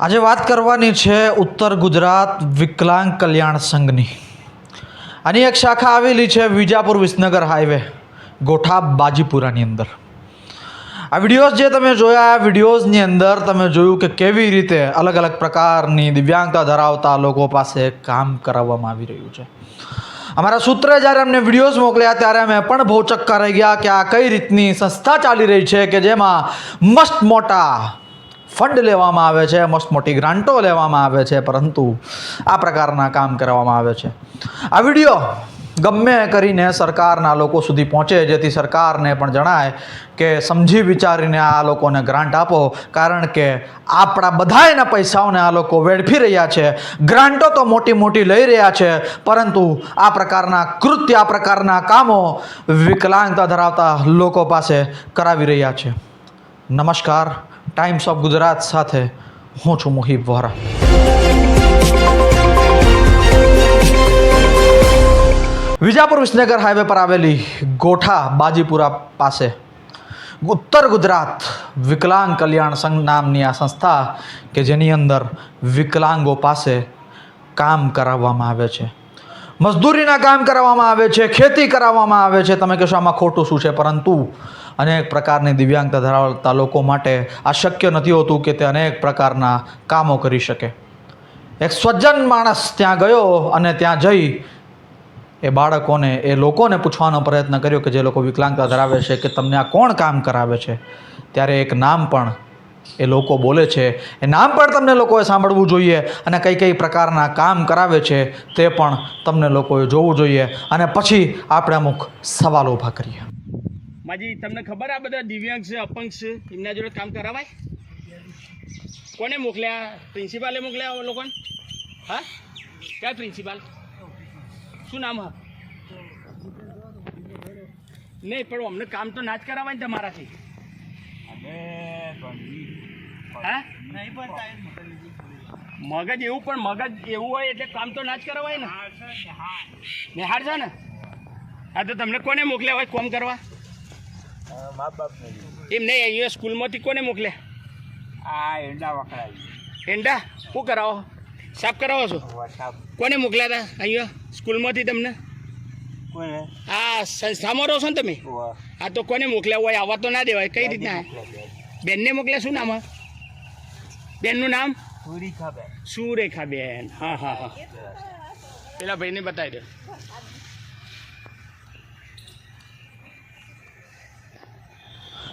આજે વાત કરવાની છે ઉત્તર ગુજરાત વિકલાંગ કલ્યાણ સંઘની. આની એક શાખા આવેલી છે વિજાપુર વિસનગર હાઈવે, ગોઠા બાજીપુરાની અંદર. આ વિડીયોઝ જે તમે જોયા, આ વિડીયોઝની અંદર તમે જોયું કે કેવી રીતે અલગ અલગ પ્રકારની દિવ્યાંગતા ધરાવતા લોકો પાસે કામ કરાવવામાં આવી રહ્યું છે. અમારા સૂત્રે જ્યારે અમને વિડીયોઝ મોકલ્યા ત્યારે અમે પણ ચક્કર રહી ગયા કે આ કઈ રીતની સંસ્થા ચાલી રહી છે કે જેમાં મસ્ત મોટા ફંડ લેવામાં આવે છે, મસ્ત મોટી ગ્રાન્ટો લેવામાં આવે છે, પરંતુ આ પ્રકારના કામ કરવામાં આવે છે. આ વીડિયો ગમે કરીને સરકારના લોકો સુધી પહોંચે, જેથી સરકારને પણ જણાય કે સમજી વિચારીને આ લોકોને ગ્રાન્ટ આપો, કારણ કે આપણા બધાયના પૈસાઓને આ લોકો વેડફી રહ્યા છે. ગ્રાન્ટો તો મોટી મોટી લઈ રહ્યા છે, પરંતુ આ પ્રકારના કૃત્ય, આ પ્રકારના કામો વિકલાંગતા ધરાવતા લોકો પાસે કરાવી રહ્યા છે. નમસ્કાર. ટાઈમ્સ ઓફ ગુજરાત સાથે હું છું મુહિબ વોરા. વિજાપુર વિસનગર હાઈવે પર આવેલી ગોઠા બાજીપુરા પાસે ઉત્તર ગુજરાત વિકલાંગ કલ્યાણ સંઘ નામની આ સંસ્થા કે જેની અંદર વિકલાંગો પાસે કામ કરાવવામાં આવે છે. મજદૂરીના કામ કરાવવામાં આવે છે, ખેતી કરાવવામાં આવે છે. તમે કહેશો આમાં ખોટું શું છે? પરંતુ અનેક પ્રકારની દિવ્યાંગતા ધરાવતા લોકો માટે આ શક્ય નથી હોતું કે તે અનેક પ્રકારના કામો કરી શકે. એક સ્વજન માણસ ત્યાં ગયો અને ત્યાં જઈ એ બાળકોને, એ લોકોને પૂછવાનો પ્રયત્ન કર્યો કે જે લોકો વિકલાંગતા ધરાવે છે કે તમને આ કોણ કામ કરાવે છે? ત્યારે એક નામ પણ એ લોકો બોલે છે. એ નામ પણ તમને લોકોએ સાંભળવું જોઈએ અને કઈ કઈ પ્રકારના કામ કરાવે છે તે પણ તમને લોકોએ જોવું જોઈએ. અને પછી આપણે અમુક સવાલો ઊભા કરીએ. માજી તમને ખબર આ બધા દિવ્યાંગ છે અપંગ છે? એમના જોડે કામ કરાવાય? કોને મોકલ્યા? પ્રિન્સિપાલે મોકલ્યા લોકોને? હા? ક્યાં પ્રિન્સિપાલ? શું નામ હા? નહીં પણ અમને કામ તો ના જ કરાવાય ને તમારાથી. હા? મગજ એવું પણ મગજ એવું હોય એટલે કામ તો ના જ કરાવાય ને? નિહાર છે ને? હા તો તમને કોને મોકલ્યા હોય કોમ કરવા? એમ નહીં અહીંયા સ્કૂલમાંથી કોને મોકલે? આ એંડા વખણાય એંડા શું કરાવો? સાફ કરાવો છો? કોને મોકલ્યા હતા અહીંયા સ્કૂલમાંથી તમને? હા આ સંસ્થામાં રહો છો ને તમે? આ તો કોને મોકલ્યા હોય? આવા તો ના દેવાય. કઈ રીતના? બેનને મોકલ્યા શું નામ? બેનનું નામ? સુરેખા બેન હા હા હા. પેલા ભાઈને બતાવી દો.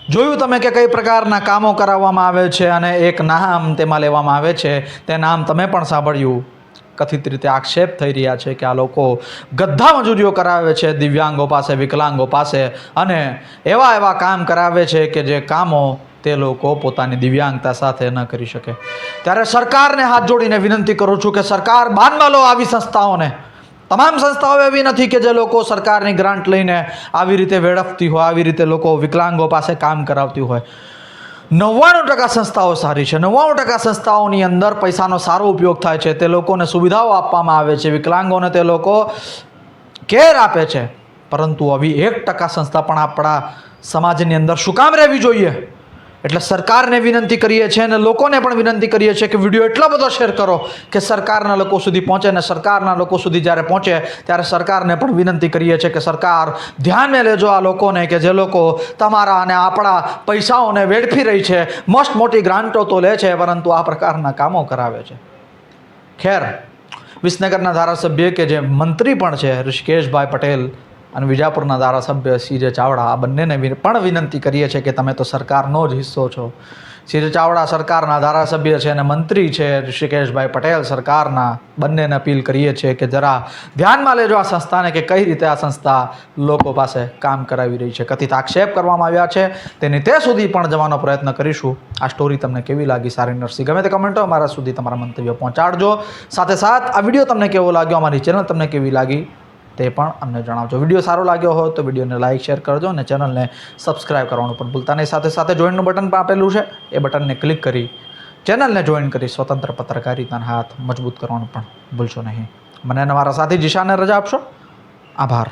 જોયું તમે કે કઈ પ્રકારના કામો કરાવવામાં આવે છે અને એક નામ તેમાં લેવામાં આવે છે? તે નામ તમે પણ સાંભળ્યું? કથિત રીતે આક્ષેપ થઈ રહ્યા છે કે આ લોકો ગધ્ધા મજૂરીઓ કરાવે છે, દિવ્યાંગો પાસે, વિકલાંગો પાસે અને એવા એવા કામ કરાવે છે કે જે કામો તે લોકો પોતાની દિવ્યાંગતા સાથે ન કરી શકે. ત્યારે સરકારને હાથ જોડીને વિનંતી કરું છું કે સરકાર બાનમાં લો આવી સંસ્થાઓને તમામ સંસ્થાઓ એવી નથી કે જે લોકો સરકારની ગ્રાન્ટ લઈને આવી રીતે વેડફતી હોય, આવી રીતે લોકો વિકલાંગો પાસે કામ કરાવતી હોય. નવ્વાણું ટકા સંસ્થાઓ સારી છે. નવ્વાણું ટકા સંસ્થાઓની અંદર પૈસાનો સારો ઉપયોગ થાય છે. તે લોકોને સુવિધાઓ આપવામાં આવે છે. વિકલાંગોને તે લોકો કેર આપે છે. પરંતુ આવી એક ટકા સંસ્થા પણ આપણા સમાજની અંદર શું કામ રહેવી જોઈએ? એટલે સરકારને વિનંતી કરીએ છીએ અને લોકોને પણ વિનંતી કરીએ છીએ કે વીડિયો એટલો બધો શેર કરો કે સરકારના લોકો સુધી પહોંચે અને સરકારના લોકો સુધી જ્યારે પહોંચે ત્યારે સરકારને પણ વિનંતી કરીએ છીએ કે સરકાર ધ્યાને લેજો આ લોકોને કે જે લોકો તમારા અને આપણા પૈસાઓને વેડફી રહી છે, મસ્ત મોટી ગ્રાન્ટો તો લે છે, પરંતુ આ પ્રકારના કામો કરાવે છે. ખેર, વિસનગરના ધારાસભ્ય કે જે મંત્રી પણ છે, ઋષિકેશભાઈ પટેલ અને વિજાપુરના ધારાસભ્ય સીજે ચાવડા આ બંનેને પણ વિનંતી કરીએ છીએ કે તમે તો સરકારનો જ હિસ્સો છો. સીજે ચાવડા સરકારના ધારાસભ્ય છે અને મંત્રી છે ઋષિકેશભાઈ પટેલ સરકારના. બંનેને અપીલ કરીએ છીએ કે જરા ધ્યાનમાં લેજો આ સંસ્થાને કે કઈ રીતે આ સંસ્થા લોકો પાસે કામ કરાવી રહી છે. કથિત આક્ષેપ કરવામાં આવ્યા છે. તેની તે સુધી પણ જવાનો પ્રયત્ન કરીશું. આ સ્ટોરી તમને કેવી લાગી સારી નરસી ગમે તે કમેન્ટો અમારા સુધી તમારા મંતવ્યો પહોંચાડજો. સાથે સાથ, આ વીડિયો તમને કેવો લાગ્યો? અમારી ચેનલ તમને કેવી લાગી? તે પણ અમને જણાવજો. વીડિયો સારો લાગ્યો હોય તો વિડીયોને લાઇક શેર કરજો અને ચેનલને સબસ્ક્રાઇબ કરવાનું પણ ભૂલતા નહીં. સાથે સાથે જોઈનનું બટન પણ આપેલું છે. એ બટનને ક્લિક કરી ચેનલને જોઈન કરી સ્વતંત્ર પત્રકારિતાના હાથ મજબૂત કરવાનું પણ ભૂલશો નહીં. મને અને મારા સાથી જીશાને રજા આપશો. આભાર.